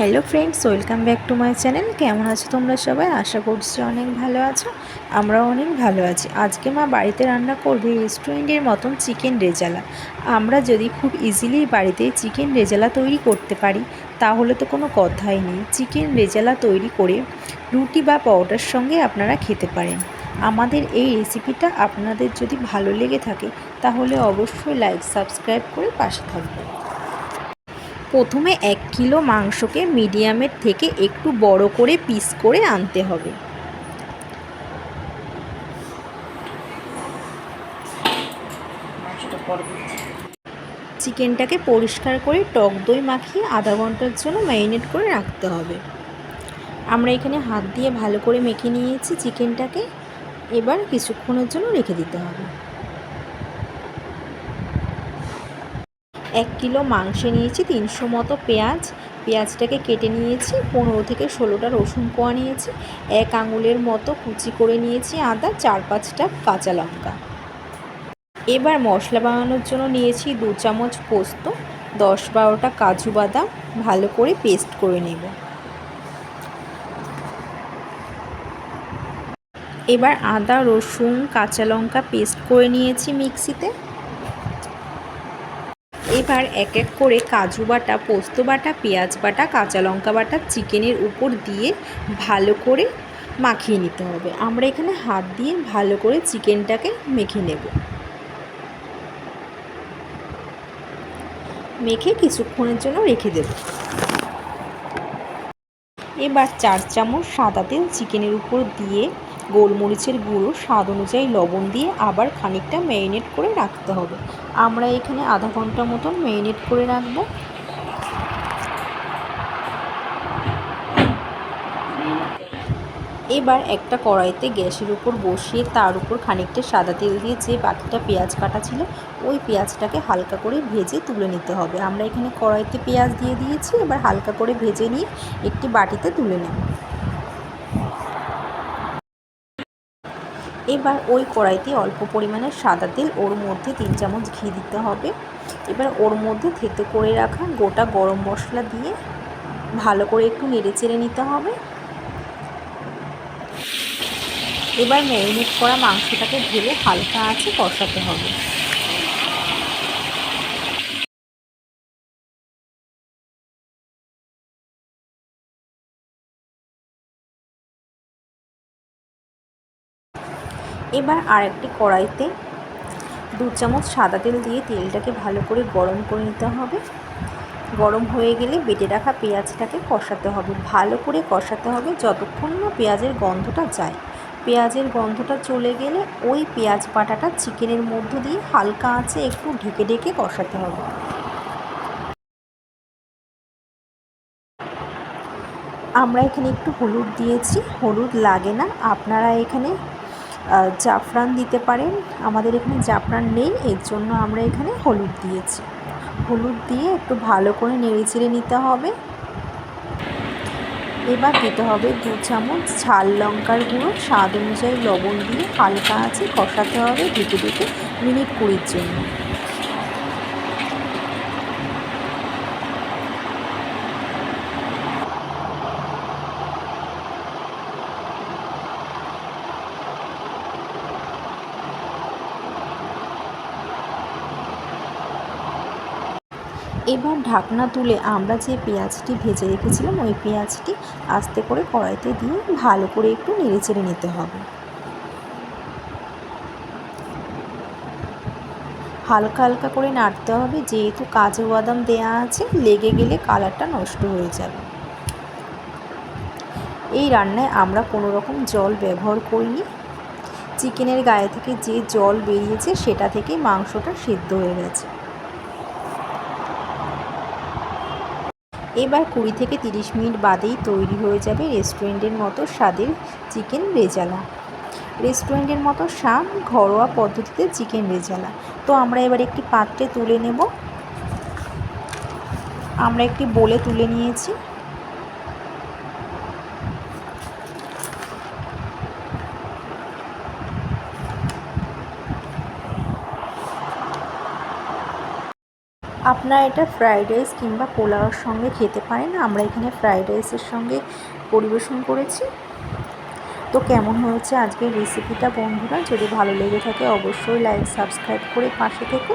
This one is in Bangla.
Hello friends, welcome back to my channel. কেমন আছো তোমরা সবাই? আশা করছি অনেক ভালো আছো, আমরাও অনেক ভালো আছি। আজকে মা বাড়িতে রান্না করবে রেস্টুরেন্টের মতন চিকেন রেজালা। আমরা যদি খুব ইজিলি বাড়িতে চিকেন রেজালা তৈরি করতে পারি, তাহলে তো কোনো কথাই নেই। চিকেন রেজালা তৈরি করে রুটি বা পাউডার সঙ্গে আপনারা খেতে পারেন। আমাদের এই রেসিপিটা আপনাদের যদি ভালো লেগে থাকে, তাহলে অবশ্যই লাইক সাবস্ক্রাইব করে পাশে থাকবেন। প্রথমে এক কিলো মাংসকে মিডিয়ামের থেকে একটু বড় করে পিস করে আনতে হবে। চিকেনটাকে পরিষ্কার করে টক দই মাখিয়ে আধা ঘণ্টার জন্য ম্যারিনেট করে রাখতে হবে। আমরা এখানে হাত দিয়ে ভালো করে মেখে নিয়েছি চিকেনটাকে। এবার কিছুক্ষণের জন্য রেখে দিতে হবে। এক কিলো মাংসে নিয়েছি, তিনশো মতো পেঁয়াজ। পেঁয়াজটাকে কেটে নিয়েছি, পনেরো থেকে ষোলোটা রসুন কোয়া নিয়েছি, এক আঙুলের মতো কুচি করে নিয়েছি আদা, চার পাঁচটা কাঁচা লঙ্কা। এবার মশলা বানানোর জন্য নিয়েছি দু চামচ পোস্ত, দশ বারোটা কাজু বাদাম, ভালো করে পেস্ট করে নেব। এবার আদা, রসুন, কাঁচা লঙ্কা পেস্ট করে নিয়েছি মিক্সিতে। এবার এক এক করে কাজু বাটা, পোস্ত বাটা, পেঁয়াজ বাটা, কাঁচা লঙ্কা বাটা চিকেনের উপর দিয়ে ভালো করে মাখিয়ে নিতে হবে। আমরা এখানে হাত দিয়ে ভালো করে চিকেনটাকে মেখে নেব। মেখে কিছুক্ষণের জন্য রেখে দেব। এবার চার চামচ সাদা তেল চিকেনের উপর দিয়ে গোলমরিচের গুঁড়ো স্বাদ অনুযায়ী লবণ দিয়ে আবার খানিকটা ম্যারিনেট করে রাখতে হবে। আমরা এখানে আধা ঘণ্টা মতন ম্যারিনেট করে রাখব। এবার একটা কড়াইতে গ্যাসের উপর বসিয়ে তার উপর খানিকটা সাদা তেল দিয়ে যে বাকিটা পেঁয়াজ কাটা ছিল, ওই পেঁয়াজটাকে হালকা করে ভেজে তুলে নিতে হবে। আমরা এখানে কড়াইতে পেঁয়াজ দিয়ে দিয়েছি, এবার হালকা করে ভেজে নিয়ে একটি বাটিতে তুলে নেব। এবার ওই কড়াইতে অল্প পরিমাণে সাদা তেল, ওর মধ্যে তিন চামচ ঘি দিতে হবে। এবার ওর মধ্যে থেতে করে রাখা গোটা গরম মশলা দিয়ে ভালো করে একটু নেড়ে চেড়ে নিতে হবে। এবার ম্যারিনেট করা মাংসটাকে ঢেলে হালকা আছে কষাতে হবে। এবার আরেকটি কড়াইতে দু চামচ সাদা তেল দিয়ে তেলটাকে ভালো করে গরম করে নিতে হবে। গরম হয়ে গেলে বেটে রাখা পেঁয়াজটাকে কষাতে হবে। ভালো করে কষাতে হবে যতক্ষণ না পেঁয়াজের গন্ধটা যায়। পেঁয়াজের গন্ধটা চলে গেলে ওই পেঁয়াজ বাটাটা চিকেনের মধ্য দিয়ে হালকা আঁচে একটু ঢেকে ঢেকে কষাতে হবে। আমরা এখানে একটু হলুদ দিয়েছি। হলুদ লাগে না। আপনারা এখানে জাফরান দিতে পারেন। আমাদের এখানে জাফরান নেই, এর জন্য আমরা এখানে হলুদ দিয়েছি। হলুদ দিয়ে একটু ভালো করে নেড়ে চেড়ে নিতে হবে। এবার দিতে হবে দু চামচ ঝাল লঙ্কার গুঁড়ো। স্বাদ অনুযায়ী লবণ দিয়ে হালকা আছে কষাতে হবে দুটো দুটো মিনিট কুড়ির জন্য। এবার ঢাকনা তুলে আমরা যে পেঁয়াজটি ভেজে রেখেছিলাম, ওই পেঁয়াজটি আস্তে করে কড়াইতে দিয়ে ভালো করে একটু নেড়ে চেড়ে নিতে হবে। হালকা হালকা করে নাড়তে হবে, যেহেতু কাজু বাদাম দেওয়া আছে, লেগে গেলে কালারটা নষ্ট হয়ে যাবে। এই রান্নায় আমরা কোনো রকম জল ব্যবহার করিনি। চিকেনের গায়ে থেকে যে জল বেরিয়েছে, সেটা থেকে মাংসটা সিদ্ধ হয়ে গেছে। এবার কুড়ি থেকে তিরিশ মিনিট বাদেই তৈরি হয়ে যাবে রেস্টুরেন্টের মতো স্বাদের চিকেন রেজালা। রেস্টুরেন্টের মতো স্বাদ, ঘরোয়া পদ্ধতিতে চিকেন রেজালা। তো আমরা এবার একটি পাত্রে তুলে নেব। আমরা একটি বলে তুলে নিয়েছি। আপনারা এটা ফ্রায়েড রাইস কিংবা পোলাওর সঙ্গে খেতে পারেন। আমরা এখানে ফ্রায়েড রাইসের সঙ্গে পরিবেশন করেছি। তো কেমন হয়েছে আজকের রেসিপিটা বন্ধুরা? যদি ভালো লেগে থাকে অবশ্যই লাইক সাবস্ক্রাইব করে পাশে থেকে